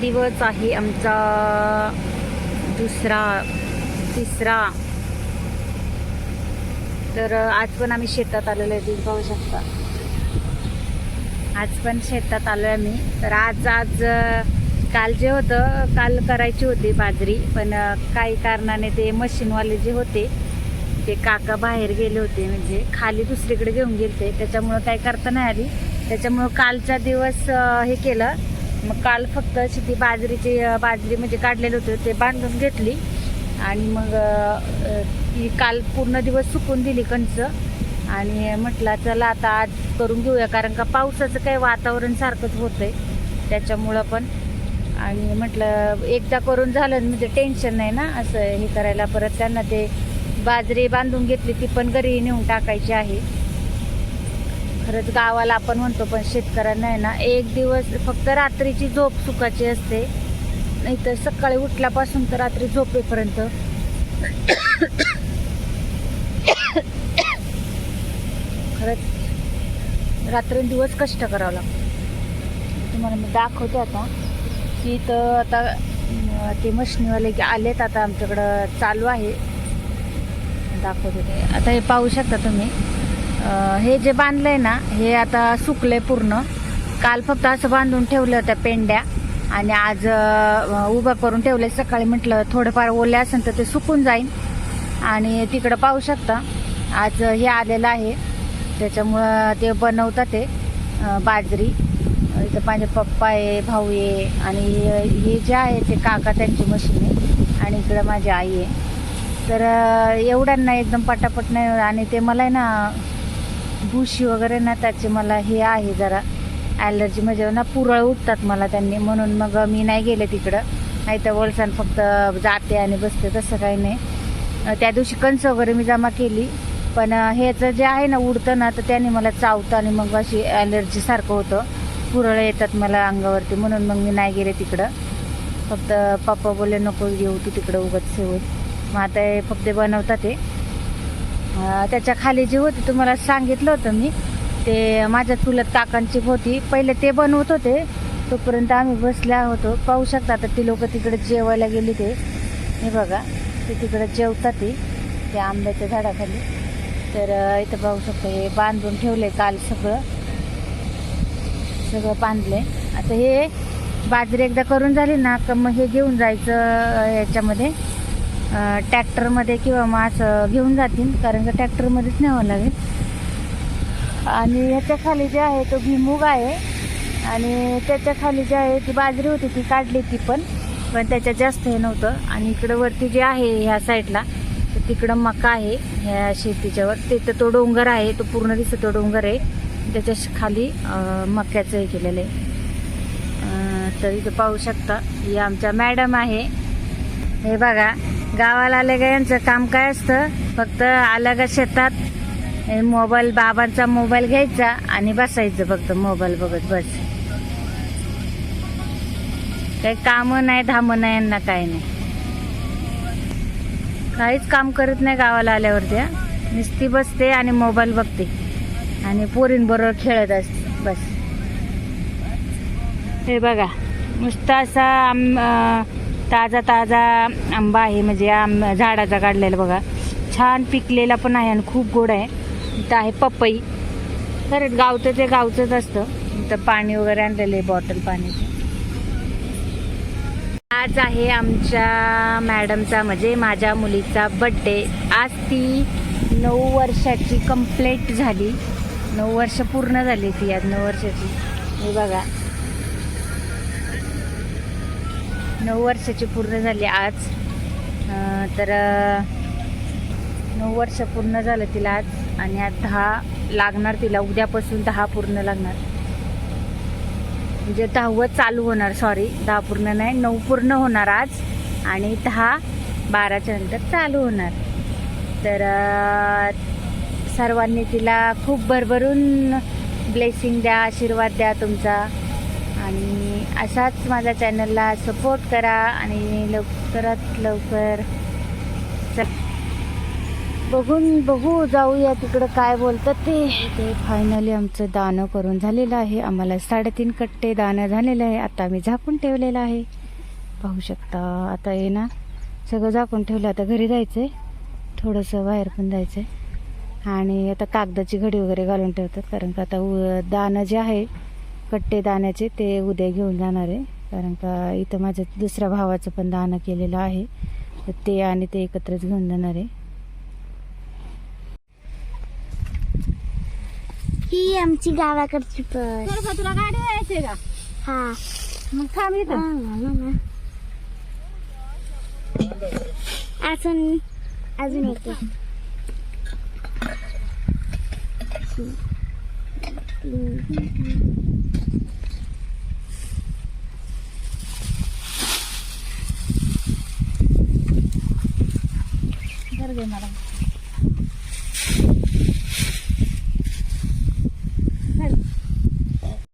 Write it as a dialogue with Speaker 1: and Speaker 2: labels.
Speaker 1: दिवस आहे आमचा दुसरा तिसरा. तर आज पण आम्ही शेतात आलेलो आहे तुम्ही पाहू शकता. आज पण शेतात आलो आहे आम्ही. तर आज आज काल जे होतं काल करायची होती बाजरी पण काही कारणाने ते मशीनवाले जे होते ते काका बाहेर गेले होते म्हणजे खाली दुसरीकडे घेऊन गेलते. त्याच्यामुळं काही करता नाही आली. त्याच्यामुळं कालचा दिवस हे केलं. मग काल फक्त अशी ती बाजरीची बाजरी म्हणजे काढलेले होते ते बांधून घेतली. आणि मग ती काल पूर्ण दिवस सुकून दिली कणस. आणि म्हटलं चला आता आज करून घेऊया कारण का पावसाचं काही वातावरण सारखंच होतंय त्याच्यामुळं पण. आणि म्हटलं एकदा करून झालं ना म्हणजे टेन्शन नाही ना असं हे करायला. परत त्यांना ते बाजरी बांधून घेतली ती पण घरी नेऊन टाकायची आहे. खरंच गावाला आपण म्हणतो पण शेतकऱ्यांना आहे ना एक दिवस फक्त रात्रीची झोप सुखाची असते. नाहीतर सकाळी उठल्यापासून तर रात्री झोपेपर्यंत. खरंच रात्रंदिवस कष्ट करावं लागतं. तुम्हाला मी दाखवते आता की तर आता ते मशनीवाले की आलेत आता आमच्याकडं चालू आहे. दाखवते ते. आता हे पाहू शकता तुम्ही. हे जे बांधलंय ना हे आता सुकलंय पूर्ण. काल फक्त असं बांधून ठेवलं होत्या पेंड्या आणि आज उभं करून ठेवलंय. सकाळी म्हटलं थोडंफार ओले असेल तर ते सुकून जाईल आणि तिकडं पाहू शकता आज हे आलेलं आहे. त्याच्यामुळं ते बनवतात ते बाजरी. इथं माझे पप्पा आहे भाऊ आहे आणि हे जे आहे ते काका त्यांची मशीन आहे आणि इकडं माझी आई आहे. तर एवढ्यांना एकदम पटापट नाही आणि ते मला आहे ना बुशी वगैरे ना त्याचे मला हे आहे जरा. ॲलर्जी म्हणजे ना पुरळ उठतात मला त्यांनी म्हणून मग मी नाही गेले तिकडं. नाही तर वळसान फक्त जाते आणि बसते तसं काही नाही. त्या दिवशी कणस वगैरे मी जमा केली. पण ह्याचं जे आहे ना उडतं ना तर त्याने मला चावतं आणि मग अशी ॲलर्जी सारखं होतं. पुरळ येतात मला अंगावरती म्हणून मग मी नाही गेले तिकडं. फक्त पप्पा बोलले नको येऊ तू तिकडं उगत सेवत मग आता हे फक्त बनवतात ते त्याच्याखाली जी होती तुम्हाला सांगितलं होतं मी ते माझ्या चुलत काकांची होती. पहिले ते बनवत होते. तोपर्यंत आम्ही बसल्या होतो. पाहू शकता आता ती लोक तिकडे जेवायला गेली ते. हे बघा ते तिकडे जेवतात ती त्या आंब्याच्या झाडाखाली. तर इथं पाहू शकतो हे बांधून ठेवले काल सगळं. सगळं बांधले आता हे बाजरी एकदा करून झाली ना का मग हे घेऊन जायचं याच्यामध्ये. ट्रॅक्टरमध्ये किंवा मास घेऊन जातील कारण का ट्रॅक्टरमध्येच न्यावं लागेल. आणि ह्याच्या खाली जे आहे तो भुईमुग आहे. आणि त्याच्याखाली जे आहे ती बाजरी होती ती काढली ती पण. पण त्याच्यात जास्त हे नव्हतं. आणि इकडं वरती जे आहे ह्या साईडला तर तिकडं मका आहे ह्या शेतीच्यावर. तिथं तो डोंगर आहे तो पूर्ण दिसतो तो डोंगर आहे. त्याच्याखाली मक्याचं हे केलेलं आहे. तर इथं पाहू शकता ही आमच्या मॅडम आहे. हे बघा गावाला आले का यांचं काम काय असतं? फक्त आलं का शेतात? मोबाईल बाबांचा मोबाईल घ्यायचा आणि बसायचं फक्त मोबाईल बघत बस. काही कामं नाही धाम नाही यांना काही नाही. काहीच काम करत नाही गावाला आल्यावरती हा. नुसती बसते आणि मोबाईल बघते. आणि पोरींबरोबर खेळत असते. बस. हे बघा नुसता असा आम ताजा ताजा आंबा आहे म्हणजे आंब झाडाचा काढलेला बघा. छान पिकलेला पण आहे आणि खूप गोड आहे. इथं आहे पपई. खरंच गावचं ते गावचंच असतं. इथं पाणी वगैरे आणलेलं आहे बॉटल पाण्याचं. आज आहे आमच्या मॅडमचा म्हणजे माझ्या मुलीचा बड्डे आज ती नऊ वर्षाची कंप्लेट झाली. नऊ वर्ष पूर्ण झाली ती आज नऊ वर्षाची. हे बघा. नऊ वर्षाची पूर्ण झाली आज. तर नऊ वर्ष पूर्ण झालं तिला आज आणि आज दहा लागणार तिला. उद्यापासून दहा पूर्ण लागणार. म्हणजे दहावं चालू होणार सॉरी दहा पूर्ण नाही नऊ पूर्ण होणार आज आणि दहा बाराच्या नंतर चालू होणार. तर सर्वांनी तिला खूप भरभरून ब्लेसिंग द्या आशीर्वाद द्या तुमचा. आणि असाच माझ्या चॅनलला सपोर्ट करा आणि लवकरात लवकर च- बघून बघू जाऊया तिकडं काय बोलतात ते. ते फायनली आमचं दाणं करून झालेलं आहे. आम्हाला साडेतीन कट्टे दाणं झालेलं आहे. आता आम्ही झाकून ठेवलेलं आहे. पाहू शकता आता ये ना सगळं झाकून ठेवलं. आता घरी जायचं आहे थोडंसं बाहेर पण जायचं आहे आणि आता कागदाची घडी वगैरे घालून ठेवतात. कारण का आता उ दाणं जे आहे कट्टे दाण्याचे ते उद्या घेऊन जाणार आहे. कारण का इथं माझ्या दुसऱ्या भावाचं पण दाणं केलेलं आहे. तर ते आणि ते एकत्रच घेऊन जाणार आहे.
Speaker 2: ही आमची गावाकडची बस.
Speaker 1: तुला गाडी जायचंय का?
Speaker 2: हा.
Speaker 1: मग थांब इथं.
Speaker 2: अजून अजून एक
Speaker 1: Di.